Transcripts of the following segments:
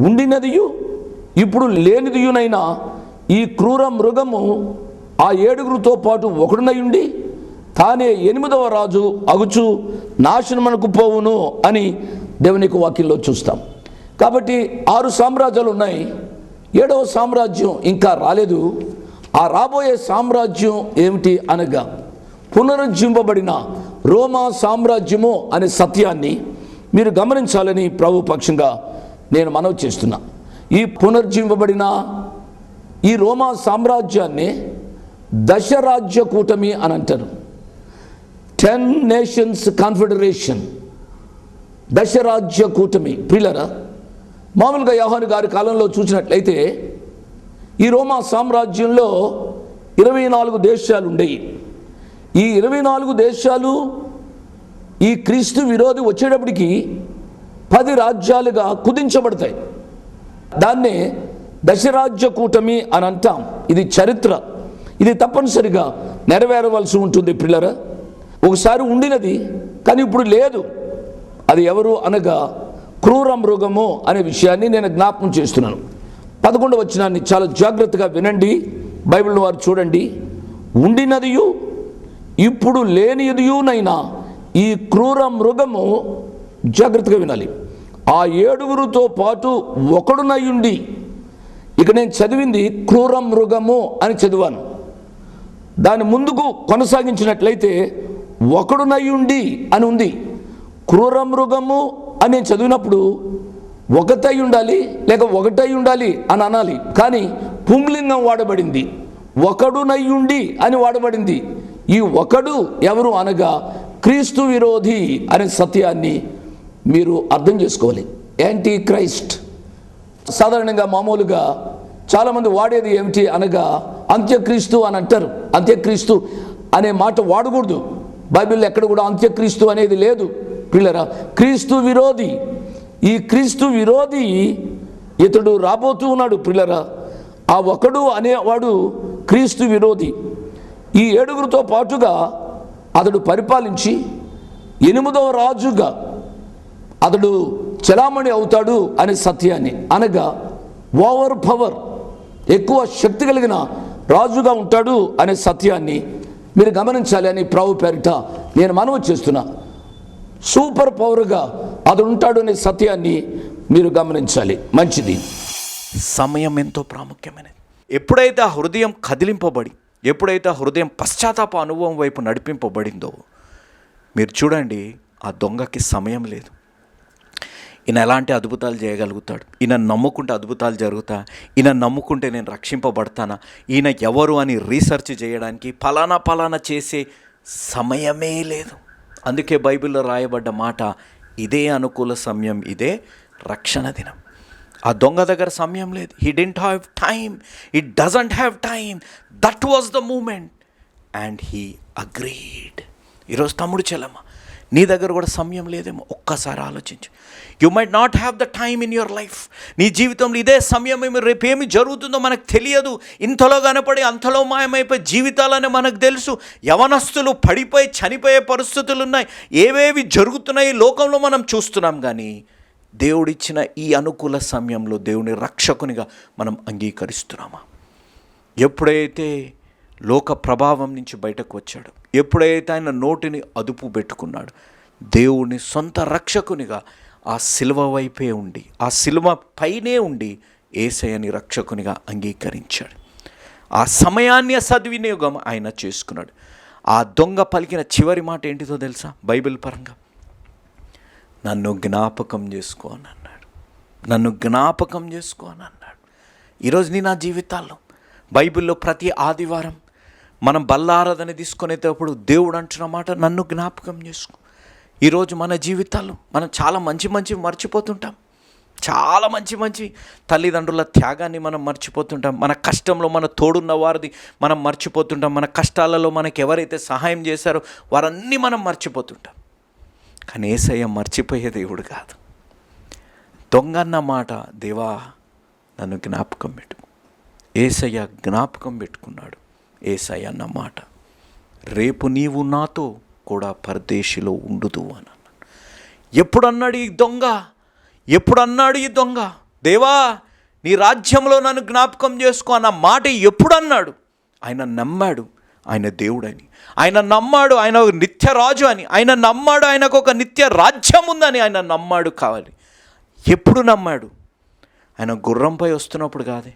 ఉండినదియు ఇప్పుడు లేనిదియునైనా ఈ క్రూర మృగము ఆ ఏడుగురితో పాటు ఒకడునయుండి తానే ఎనిమిదవ రాజు అగుచు నాశనమనకు పోవును అని దేవునికి వాక్యంలో చూస్తాం. కాబట్టి ఆరు సామ్రాజ్యాలు ఉన్నాయి. ఏడవ సామ్రాజ్యం ఇంకా రాలేదు. ఆ రాబోయే సామ్రాజ్యం ఏమిటి అనగా పునరుజ్జింపబడిన రోమా సామ్రాజ్యము అనే సత్యాన్ని మీరు గమనించాలని ప్రభు పక్షంగా నేను మనవి చేస్తున్నా. ఈ పునర్జీవింపబడిన ఈ రోమా సామ్రాజ్యాన్ని దశరాజ్య కూటమి అని అంటారు. టెన్ నేషన్స్ కాన్ఫెడరేషన్ దశరాజ్య కూటమి. పిల్లరా మామూలుగా యోహాను గారి కాలంలో చూసినట్లయితే ఈ రోమా సామ్రాజ్యంలో ఇరవై నాలుగు దేశాలు ఉండేవి ఈ ఇరవై నాలుగు దేశాలు ఈ క్రీస్తు విరోధి వచ్చేటప్పటికి పది రాజ్యాలుగా కుదించబడతాయి. దాన్నే దశరాజ్య కూటమి అని అంటాం. ఇది చరిత్ర. ఇది తప్పనిసరిగా నెరవేరవలసి ఉంటుంది పిల్లరా. ఒకసారి ఉండినది కానీ ఇప్పుడు లేదు. అది ఎవరు అనగా క్రూర మృగము అనే విషయాన్ని నేను జ్ఞాపకం చేస్తున్నాను. పదకొండవ వచ్చినాన్ని చాలా జాగ్రత్తగా వినండి. బైబిల్ వారు చూడండి. ఉండినదియు ఇప్పుడు లేనిదియునైనా ఈ క్రూర మృగము జాగ్రత్తగా వినాలి. ఆ ఏడుగురుతో పాటు ఒకడునయుండి ఇక నేను చదివింది క్రూర మృగము అని చదివాను. దాని ముందుకు కొనసాగించినట్లయితే ఒకడునయుండి అని ఉంది. క్రూర మృగము అని నేను చదివినప్పుడు ఒకటై ఉండాలి లేక ఒకటై ఉండాలి అని అనాలి. కానీ పుంగ్లింగం వాడబడింది. ఒకడునయ్యుండి అని వాడబడింది. ఈ ఒకడు ఎవరు అనగా క్రీస్తు విరోధి అనే సత్యాన్ని మీరు అర్థం చేసుకోవాలి. యాంటీ క్రైస్ట్ సాధారణంగా మామూలుగా చాలామంది వాడేది ఏమిటి అనగా అంత్యక్రీస్తు అని అంటారు. అంత్యక్రీస్తు అనే మాట వాడకూడదు. బైబిల్లో ఎక్కడ కూడా అంత్యక్రీస్తు అనేది లేదు. పిల్లరా క్రీస్తు విరోధి. ఈ క్రీస్తు విరోధి ఇతడు రాబోతూ ఉన్నాడు పిల్లరా ఆ ఒకడు అనేవాడు క్రీస్తు విరోధి. ఈ ఏడుగురితో పాటుగా అతడు పరిపాలించి ఎనిమిదవ రాజుగా అతడు చలామణి అవుతాడు అనే సత్యాన్ని అనగా ఓవర్ పవర్ ఎక్కువ శక్తి కలిగిన రాజుగా ఉంటాడు అనే సత్యాన్ని మీరు గమనించాలి అని ప్రభు పేరిట నేను మనవి చేస్తున్నా. సూపర్ పవర్గా అతడు ఉంటాడు అనే సత్యాన్ని మీరు గమనించాలి. మంచిది. సమయం ఎంతో ప్రాముఖ్యమైనది. ఎప్పుడైతే ఆ హృదయం కదిలింపబడి ఎప్పుడైతే ఆ హృదయం పశ్చాత్తాప అనుభవం వైపు నడిపింపబడిందో మీరు చూడండి ఆ దొంగకి సమయం లేదు. ఈయన ఎలాంటి అద్భుతాలు చేయగలుగుతాడు? ఈయన నమ్ముకుంటే అద్భుతాలు జరుగుతా? ఈయన నమ్ముకుంటే నేను రక్షింపబడతానా? ఈయన ఎవరు అని రీసెర్చ్ చేయడానికి ఫలానా ఫలానా చేసే సమయమే లేదు. అందుకే బైబిల్లో రాయబడ్డ మాట ఇదే అనుకూల సమయం ఇదే రక్షణ దినం. ఆ దొంగ దగ్గర సమయం లేదు. He didn't have time it doesn't have time that was the moment and he agreed ఈరోజు తమ్ముడు చెల్లమ్మ నీ దగ్గర కూడా సమయం లేదేమో? ఒక్కసారి ఆలోచించు. You might not have the time in your life నీ జీవితంలో ఇదే సమయం ఏమి రేపు ఏమి జరుగుతుందో మనకు తెలియదు. ఇంతలో కనపడి అంతలో మాయమైపోయి జీవితాలని మనకు తెలుసు. యవనస్తులు పడిపోయి చనిపోయే పరిస్థితులు ఉన్నాయి ఏవేవి జరుగుతున్నాయి లోకంలో మనం చూస్తున్నాం కానీ దేవుడిచ్చిన ఈ అనుకూల సమయంలో దేవుని రక్షకునిగా మనం అంగీకరిస్తున్నామా? ఎప్పుడైతే లోక ప్రభావం నుంచి బయటకు వచ్చాడు. ఎప్పుడైతే ఆయన నోటిని అదుపు పెట్టుకున్నాడు దేవుని సొంత రక్షకునిగా ఆ శిల్వ వైపే ఉండి ఆ శిల్వ పైనే ఉండి ఏసయని రక్షకునిగా అంగీకరించాడు. ఆ సమయాన్ని సద్వినియోగం ఆయన చేసుకున్నాడు. ఆ దొంగ పలికిన చివరి మాట ఏంటిదో తెలుసా? బైబిల్ పరంగా. నన్ను జ్ఞాపకం చేసుకో అని అన్నాడు. నన్ను జ్ఞాపకం చేసుకో అని అన్నాడు. ఈరోజు నీ నా జీవితాల్లో బైబిల్లో ప్రతి ఆదివారం మనం బల్లారాధన తీసుకునేటప్పుడు దేవుడు అంటున్న మాట నన్ను జ్ఞాపకం చేసుకో. ఈరోజు మన జీవితాల్లో మనం చాలా మంచి మంచి మర్చిపోతుంటాం. చాలా మంచి మంచి తల్లిదండ్రుల త్యాగాన్ని మనం మర్చిపోతుంటాం. మన కష్టంలో మన తోడున్న వారిది మనం మర్చిపోతుంటాం. మన కష్టాలలో మనకు ఎవరైతే సహాయం చేశారో వారన్నీ మనం మర్చిపోతుంటాం. కానీ ఏసయ్య మర్చిపోయే దేవుడు కాదు. దొంగన్న మాట దేవా నన్ను జ్ఞాపకం పెట్టుకో ఏసయ్య జ్ఞాపకం పెట్టుకున్నాడు. ఏసై అన్నమాట రేపు నీవు నాతో కూడా పరదేశిలో ఉండుదు అని అన్నాడు. ఎప్పుడన్నాడు ఈ దొంగ? ఎప్పుడన్నాడు ఈ దొంగ? దేవా నీ రాజ్యంలో నన్ను జ్ఞాపకం చేసుకో అన్న మాట ఎప్పుడన్నాడు? ఆయన నమ్మాడు ఆయన దేవుడని. ఆయన నమ్మాడు ఆయన ఒక నిత్య రాజు అని. ఆయన నమ్మాడు ఆయనకు ఒక నిత్య రాజ్యం ఉందని ఆయన నమ్మాడు కావాలి. ఎప్పుడు నమ్మాడు? ఆయన గుర్రంపై వస్తున్నప్పుడు కాదే.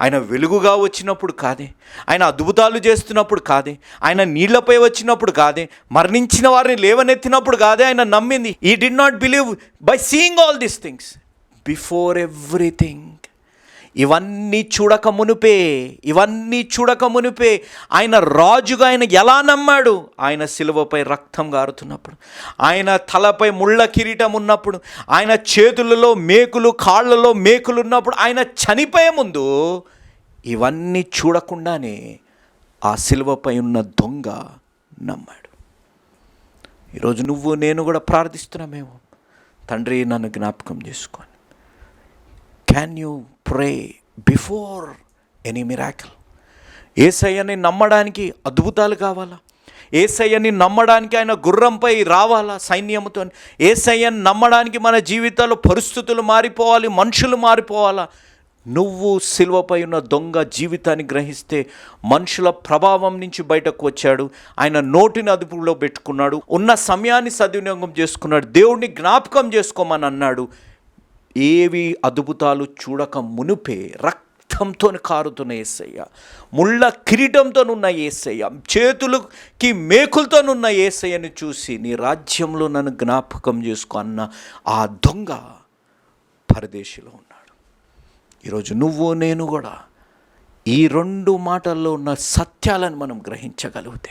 ఆయన వెలుగుగా వచ్చినప్పుడు కాదే ఆయన అద్భుతాలు చేస్తున్నప్పుడు కాదే ఆయన నీళ్ళపై వచ్చినప్పుడు కాదే మరణించిన వారిని లేవనెత్తినప్పుడు కాదే ఆయన నమ్మింది. ఈ did not believe by seeing all these things before everything ఇవన్నీ చూడక మునుపే ఇవన్నీ చూడక మునుపే. ఆయన రాజుగా ఆయన ఎలా నమ్మాడు? ఆయన శిలువపై రక్తం గారుతున్నప్పుడు ఆయన తలపై ముళ్ళ కిరీటం ఉన్నప్పుడు ఆయన చేతులలో మేకులు కాళ్ళలో మేకులు ఉన్నప్పుడు ఆయన చనిపోయే ముందు ఇవన్నీ చూడకుండానే ఆ శిలువపై ఉన్న దొంగ నమ్మాడు. ఈరోజు నువ్వు నేను కూడా ప్రార్థిస్తున్నామేమో తండ్రి నన్ను జ్ఞాపకం చేసుకోని can you pray before any miracle ఏసయ్యని నమ్మడానికి అద్భుతాలు కావాలా? ఏసయ్యని నమ్మడానికి ఆయన గుర్రంపై రావాలా సైన్యంతో ఏసయ్యని నమ్మడానికి మన జీవితాల్లో పరిస్థితులు మారిపోవాలి మనుషులు మారిపోవాలా? నువ్వు సిల్వపై ఉన్న దొంగ జీవితాన్ని గ్రహిస్తే మనుషుల ప్రభావం నుంచి బయటకు వచ్చాడు. ఆయన నోటిని అదుపులో పెట్టుకున్నాడు. ఉన్న సమయాన్ని సద్వినియోగం చేసుకున్నాడు. దేవుడిని జ్ఞాపకం చేసుకోమని అన్నాడు. ఏవి అద్భుతాలు చూడక మునుపే రక్తంతో కారుతున్న ఏసయ్య. ముళ్ళ కిరీటంతోనున్న ఏసయ్య. చేతులకి మేకులతోనున్న ఏసయ్యని చూసి నీ రాజ్యంలో నన్ను జ్ఞాపకం చేసుకో అన్న ఆ దొంగ పరదేశిలో ఉన్నాడు. ఈరోజు నువ్వు నేను కూడా ఈ రెండు మాటల్లో ఉన్న సత్యాలను మనం గ్రహించగలిగితే.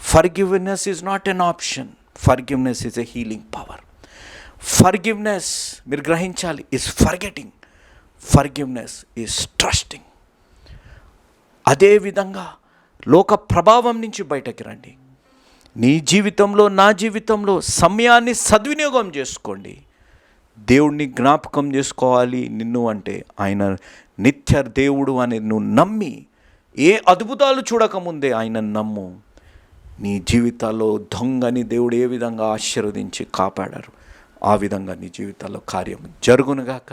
Forgiveness is not an option forgiveness is a healing power forgiveness మీరు గ్రహించాలి is forgetting forgiveness is trusting అదేవిధంగా లోక ప్రభావం నుంచి బయటకి రండి. నీ జీవితంలో నా జీవితంలో సమయాన్ని సద్వినియోగం చేసుకోండి. దేవుణ్ణి జ్ఞాపకం చేసుకోవాలి నిన్ను అంటే. ఆయన నిత్య దేవుడు అని నువ్వు నమ్మి ఏ అద్భుతాలు చూడకముందే ఆయన నమ్ము. నీ జీవితాల్లో దొంగని దేవుడు ఏ విధంగా ఆశీర్వదించి కాపాడారు? ఆ విధంగా నీ జీవితాల్లో కార్యం జరుగునుగాక.